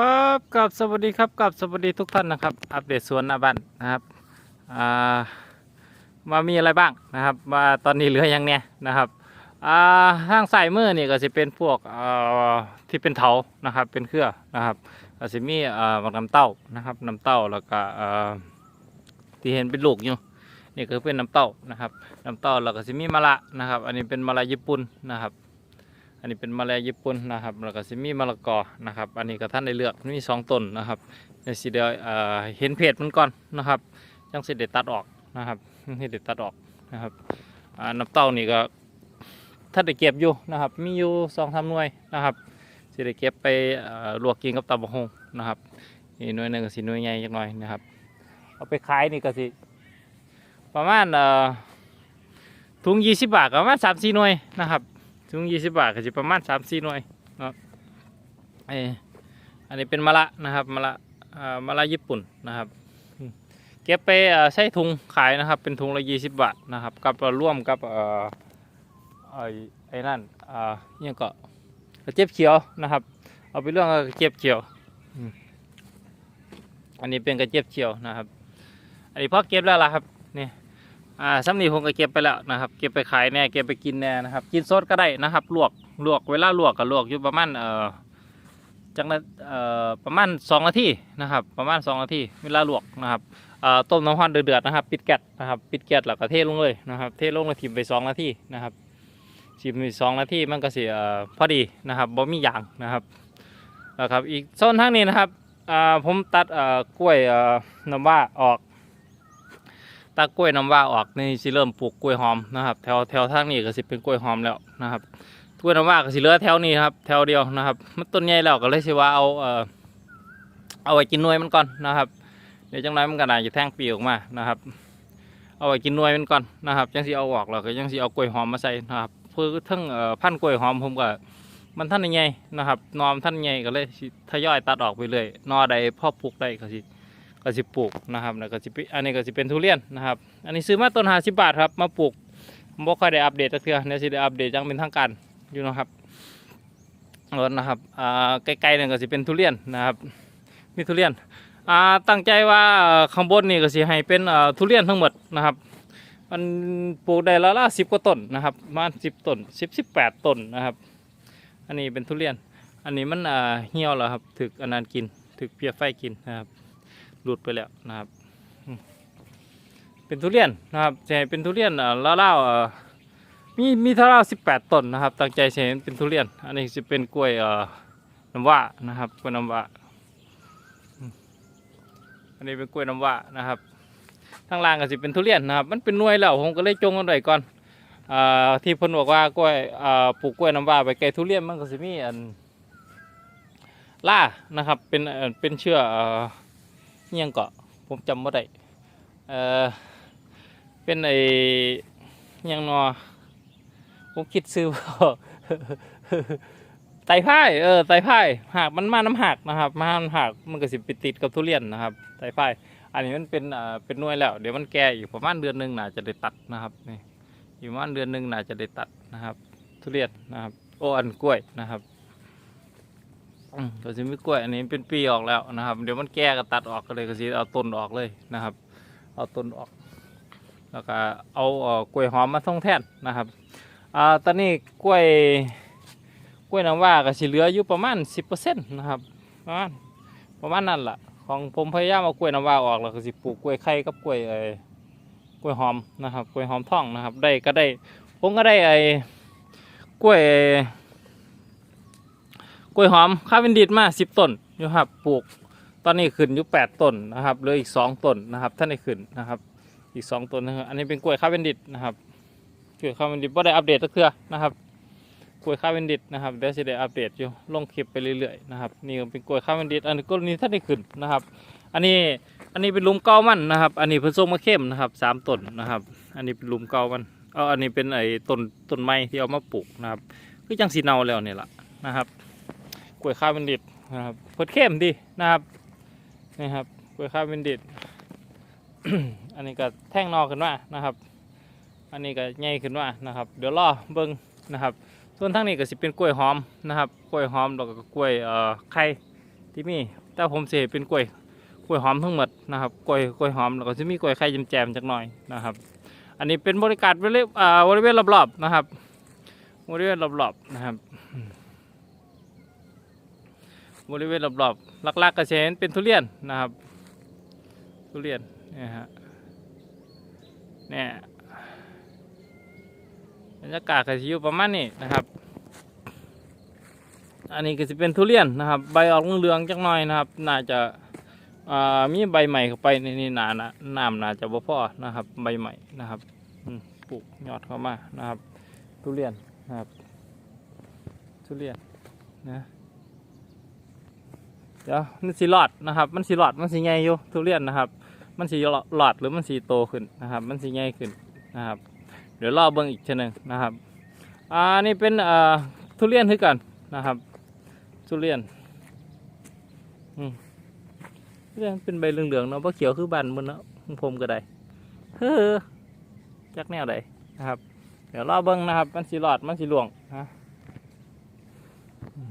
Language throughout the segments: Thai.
ครับกับสวัสดีครับกับสวัสดีทุกท่านนะครับ อัปเดตสวนหนาบ้านนะครับมามีอะไรบ้างนะครับมาตอนนี้เหลือยังเนี่ยนะครับอ่าทางสายมือนี่ก็จะเป็นพวกอ่อที่เป็นเถานะครับเป็นเครือนะครับก็จะมีอ่อบักน้ำเต้านะครับน้ำเต้าแล้วก็อ่อที่เห็นเป็นลูกอยู่นี่ก็เป็นน้ำเต้านะครับน้ำเต้าแล้วก็จะมีมะละนะครับ อันนี้เป็นมะละญี่ปุ่นนะครับ อันนี้เป็นมะละญี่ปุ่นนะครับแล้วก็สิมีมะละกอนะครับ อันนี้ก็ท่านได้เลือกมีสองต้นนะครับในสีเดียวเอ่อเห็นเพจมันก่อนนะครับจังสิเด็ดตัดออกนะครับจังสิเด็ดตัดออกนะครับอ่าน้ำเต้านี่ก็ท่านได้เก็บอยู่นะครับ มีอยู่สองสามหน่วยนะครับสิได้เก็บไปเอ่อลวกกินกับตับกหงนะครับนี่หน่วยหนึ่งก็สิหน่วยใหญ่จักหน่อยนะครับ เอาไปขายนี่ก็สิประมาณเอ่อถุงยี่สิบบาทประมาณสามสี่หน่วยนะครับ ถุงยี่สิบบาทก็จะประมาณสามสี่หน่วยเนาะเอออันนี้เป็นมะละนะครับมะละอ่ามะละญี่ปุ่นนะครับ เก็บไปเอ่อใช้ถุงขายนะครับ เป็นถุงละยี่สิบบาทนะครับ กับร่วมกับเอ่อไอ้ไอ้นั่นอ่าเนี่ยงก็กระเจี๊ยบเขียวนะครับ เอาไปเรื่องกระเจี๊ยบเขียว อันนี้เป็นกระเจี๊ยบเขียวนะครับ อันนี้พอเก็บแล้วล่ะครับ อ่าสำนีผมก็เก็บไปแล้วนะครับ เก็บไปขายแน่เก็บไปกินแน่นะครับ กินสดก็ได้นะครับ ลวกลวกเวลาลวกก็ลวกอยู่ประมาณเอ่อจังละเอ่อประมาณสองนาทีนะครับ ประมาณสองนาทีเวลาลวกนะครับเอ่อต้มน้ำร้อนเดือดๆนะครับ ปิดแก๊สนะครับ ปิดแก๊สแล้วก็เทลงเลยนะครับ เทลงแล้วทิมไปสองนาทีนะครับทิมไปสองนาทีมันก็เอ่อพอดีนะครับบ่มียางนะครับแล้วครับ อีกโซนทางนี้นะครับอ่าผมตัดเอ่อกล้วยเอ่อน้ำว่าออก ตากล้วยน้ำว่าออกนี่สิเริ่มปลูกกล้วยหอมนะครับ แถวแถวทางนี้ก็สิเป็นกล้วยหอมแล้วนะครับกล้วยน้ำว่าก็สิเหลือแถวนี้ครับแถวเดียวนะครับ มันต้นใหญ่แล้วก็เลยสิว่าเอาเอ่อเอาไว้กินนวยมันก่อนนะครับเดี๋ยวจังไรมันก็น่าจะแท่งปีออกมานะครับ เอาไว้กินนวยมันก่อนนะครับจังสิเอาออกแล้วก็จังสิเอากล้วยหอมมาใส่นะครับเพื่อทั้งเอ่อพันกล้วยหอมผมก็มันท่านใหญ่นะครับนอมท่านใหญ่ก็เลยทยอยตัดออกไปเรื่อยนอใดพ่อปลูกได้ก็สิ ก็สิปลูกนะครับแล้วก็สิปิอันนี้ก็สิเป็นทุเรียนนะครับ อันนี้ซื้อมาต้นหาสิบบาทครับมาปลูกบ่ค่อยได้อัปเดตจักเทื่อเดี๋ยสิได้อัปเดตยังเป็นทางการอยู่นะครับรถนะครับอ่าใกล้ๆนี่ก็สิเป็นทุเรียนนะครับมีทุเรียนอ่าตั้งใจว่าข้างบนนี่ก็สิให้เป็นเอ่อทุเรียนทั้งหมดนะครับมันปลูกได้ละละสิบกว่าต้นนะครับมาสิบต้นสิบสิบแปดต้นนะครับ อันนี้เป็นทุเรียน อันนี้มันอ่าเหี่ยวแล้วครับถึกอนนั้นกินถึกเพียไฟกินนะครับ หลุดไปแล้วนะครับ เป็นทุเรียนนะครับจะให้เป็นทุเรียนเอ่อล่าเอ่อมีมีเท่าล่าสิบแปดต้นนะครับ ตั้งใจจะให้เป็นทุเรียน อันนี้จะเป็นกล้วยเอ่อน้ำว้านะครับกล้วยน้ำว้าอันนี้เป็นกล้วยน้ำว้านะครับทางล่างก็จะเป็นทุเรียนนะครับ มันเป็นหน่วยแล้วผมก็เลยจงกันไว้ก่อนอที่พนบอกว่ากล้วยปลูกกล้วยน้ำว้าไปไกลทุเรียนมันก็จะมีอันล่านะครับเป็นเป็นเชื่อ ยังเกาะผมจำไม่ได้เออเป็นไออิหยังนอผมคิดซื้อบ่ไตพ่ายเออไตพ่ายหากมันมาน้ำหักนะครับ มาน้ำหักมันก็สิไปติดกับทุเรียนนะครับไตรพ่ายอันนี้มันเป็นเอ่อเป็นน่วยแล้ว เดี๋ยวมันแก่อยู่ประมาณเดือนหนึ่งน่าจะได้ตัดนะครับนี่อยู่ประมาณเดือนหนึ่งน่าจะได้ตัดนะครับ ทุเรียนนะครับโอ้อันกล้วยนะครับ อืมก็จะมีกล้วยอันนี้เป็นปีออกแล้วนะครับ เดี๋ยวมันแก่ก็ตัดออกก็เลยก็สิเอาต้นออกเลยนะครับ เอาต้นออก แล้วก็เอาเอ่อกล้วยหอมมาท่องแทนนะครับอ่าตอนนี้กล้วยกล้วยน้ำว่าก็สิเหลืออยู่ประมาณสิบเปอร์เซ็นต์นะครับประมาณประมาณนั้นแหละของผมพยายามเอากล้วยน้ำว่าออกแล้วก็สิปลูกกล้วยไข่กับกล้วยเอ่อกล้วยหอมนะครับกล้วยหอมท่องนะครับ ได้ก็ได้ผมก็ได้ไอ้กล้วย กล้วยหอมข้าววินดิดมาสิบต้นอยู่ครับปลูก ตอนนี้ขึ้นอยู่แปดต้นนะครับเหลืออีกสองต้นนะครับท่านได้ขึ้นนะครับ อีกสองต้นนะครับอันนี้เป็นกล้วยข้าววินดิดนะครับกล้วยข้าววินดิดไ่ได้อัปเดตสักเทื่อนะครับกล้วยข้าววินดิดนะครับเดี๋ยวจะได้อัปเดตอยู่ลงคลิปไปเรื่อยๆนะครับนี่เป็นกล้วยข้าววินดิดอันนี้ก็นี้ท่านได้ขึ้นนะครับ อันนี้อันนี้เป็นลุมเก่ามันนะครับ อันนี้เพิ่นส่งมาเข้มนะครับสามต้นนะครับ อันนี้เป็นลุมเก่ามันเอาอันนี้เป็นไอ้ต้นต้นไม้ที่เอามาปลูกนะครับคือจังสีเนาแล้วเนี่ยแหละนะครับ กล้วยข้าวเป็นดิดนะครับเพิ่เข้มดีนะครับนี่ครับกล้วยข้าวเป็นดิดอันนี้ก็แท่งนอขึ้นมานะครับ อันนี้ก็ใหญ่ขึ้นมานะครับ เดี๋ยวรอเบิ้งนะครับ ส่วนทางนี้ก็สิเป็นกล้วยหอมนะครับ กล้วยหอมแล้วก็กล้วยเอ่อไข่ที่มีแต่ผมเสียเป็นกล้วยกล้วยหอมทั้งหมดนะครับกล้วยกล้วยหอมแล้วก็จะมีกล้วยไข่แจมๆจักหน่อยนะครับ อันนี้เป็นบริการบริเวณอ่าบริเวณรอบๆนะครับบริเวณรอบๆนะครับ บริเวณรอบๆลักๆก็จะเห็นเป็นทุเรียนนะครับ ทุเรียนเนี่ยฮะเนี่ยบรรยากาศก็จะอยู่ประมาณนี้นะครับ อันนี้ก็จะเป็นทุเรียนนะครับ ใบออกเหลืองๆจักหน่อยนะครับ น่าจะอ่ามีใบใหม่เข้าไปในนี่นานะน้ำน่าจะบ่พอนะครับ ใบใหม่นะครับปลูกยอดเข้ามานะครับ ทุเรียนนะครับ ทุเรียนนะ เดี๋ยวมันสีหลอดนะครับ มันสีหลอดมันสีใหญ่อยู่ทุเรียนนะครับ มันสีหลอดหรือมันสีโตขึ้นนะครับ มันสีใหญ่ขึ้นนะครับ เดี๋ยวรอเบิ่งอีกชนหนึ่งนะครับอ่านี่เป็นอ่าทุเรียนคือกันนะครับทุเรียนอืมทุเรียนเป็นใบเหลืองๆเนาะเพราะเขียวคือบันมันเนาะผมก็ได้เฮ้อจักแนวใดนะครับ เดี๋ยวรอเบิ้งนะครับ มันสีหลอดมันสีหลวงนะอืม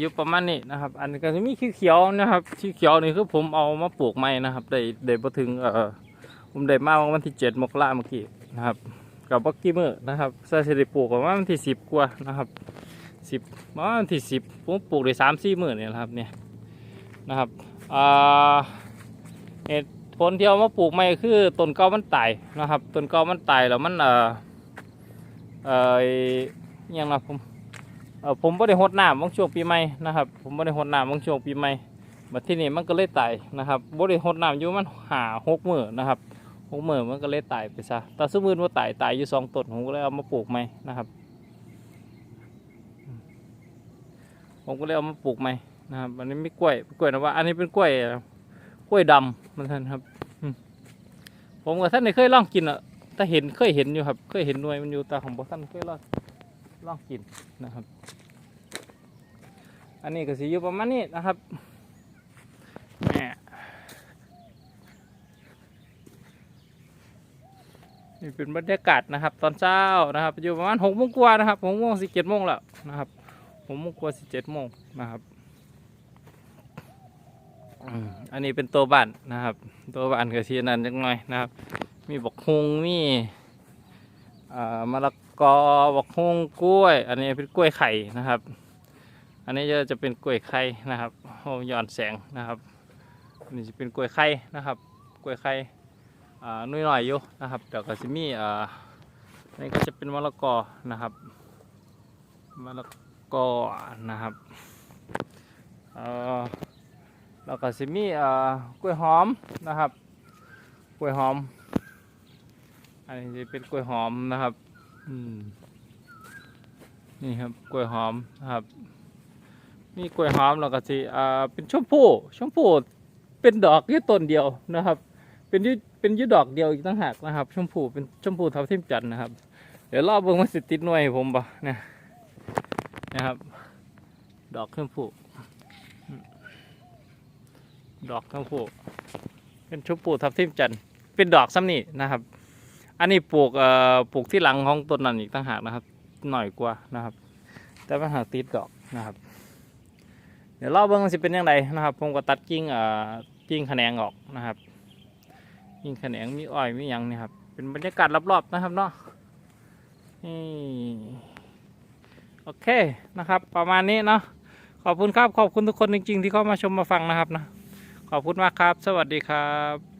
อยู่ประมาณนี้นะครับ อันนี้ก็จะมีขี้เขียวนะครับขี้เขียวนี่คือผมเอามาปลูกใหม่นะครับได้ได้พอถึงเอ่อผมได้มาวันที่เจ็ดมกราเมื่อกี้นะครับกับบักกี้เมือนะครับใส่สิริปลูกประมาณวันที่สิบกว่านะครับสิบประมาณวันที่สิบผมปลูกได้สามสี่หมื่นเนี่ยนะครับเนี่ยนะครับอ่าเหตุผลที่เอามาปลูกใหม่คือต้นเก่ามันตายนะครับต้นเก่ามันตายแล้วมันเอ่อเออยังนะผม เออผมไม่ได้หดน้ำบางช่วงปีใหม่นะครับ ผมไม่ได้หดน้ำบางช่วงปีใหม่มาที่นี่มันก็เลยตายนะครับบ่ได้หดน้ำอยู่มันหาหกมือนะครับหกมื่นมันก็เลยตายไปซะแต่สมมติว่าตายตายอยู่สองต้นผมก็เลยเอามาปลูกใหม่นะครับ ผมก็เลยเอามาปลูกใหม่นะครับอันนี้ไม่กล้วยกล้วยนะว่าอันนี้เป็นกล้วยกล้วยดำมันท่านครับผมกับท่านเคยลองกินอะแต่เห็นเคยเห็นอยู่ครับ เคยเห็นหน่วยมันอยู่แต่ของบ่ท่านเคยลอง ลองกินนะครับ อันนี้ก็สิอยู่ประมาณนี้นะครับแม่นี่เป็นบรรยากาศนะครับ ตอนเช้านะครับ อยู่ประมาณหกโมงกว่านะครับหกโมงสิบเจ็ดโมงแล้วนะครับหกโมงกว่าสิบเจ็ดโมงนะครับอันนี้เป็นตัวบ้านนะครับ ตัวบ้านกับทียนันจังหน่อยนะครับ มีบกฮงมีอ่ามะละ กอบักฮุงกล้วย อันนี้เป็นกล้วยไข่นะครับ อันนี้จะจะเป็นกล้วยไข่นะครับโอ้ย้อนแสงนะครับอันนี้จะเป็นกล้วยไข่นะครับ กล้วยไข่อ่านุ่ยหน่อยอยู่นะครับเดี๋ยวก็จะมีอ่าอันนี้ก็จะเป็นมะละกอนะครับมะละกอนะครับเอ่อแล้วก็จะมีอ่ากล้วยหอมนะครับ กล้วยหอม อันนี้จะเป็นกล้วยหอมนะครับ นี่ครับกล้วยหอมครับนี่กล้วยหอมแล้วก็จะอ่าเป็นชมพู่ชมพู่เป็นดอกแค่ต้นเดียวนะครับ เป็นยืดเป็นยืดดอกเดียวอีกต่างหากนะครับ ชมพูเป็นชมพูเท่าทิมจันนะครับ เดี๋ยวรอบเบิ่งว่าสิติดหน่วยผมปะเนี่ยนะครับ ดอกชมพูอืมดอกชมพูเป็นชมพูทับทิมจันเป็นดอกซ้ำนี่นะครับ อันนี้ปลูกเอ่อปลูกที่หลังของต้นนั้นอีกต่างหากนะครับ หน่อยกว่านะครับ แต่ปัญหาติดดอกนะครับ เดี๋ยวรอบเบิ่งสิเป็นยังไงนะครับ ผมก็ตัดกิ่งเอ่อกิ่งแขนงออกนะครับมีแขนงมีอ้อยมียังนี่ครับ เป็นบรรยากาศรอบๆนะครับเนาะนี่โอเคนะครับ ประมาณนี้เนาะขอบคุณครับขอบคุณทุกคนจริง ๆ ที่เข้ามาชมมาฟังนะครับนะขอบคุณมากครับ สวัสดีครับ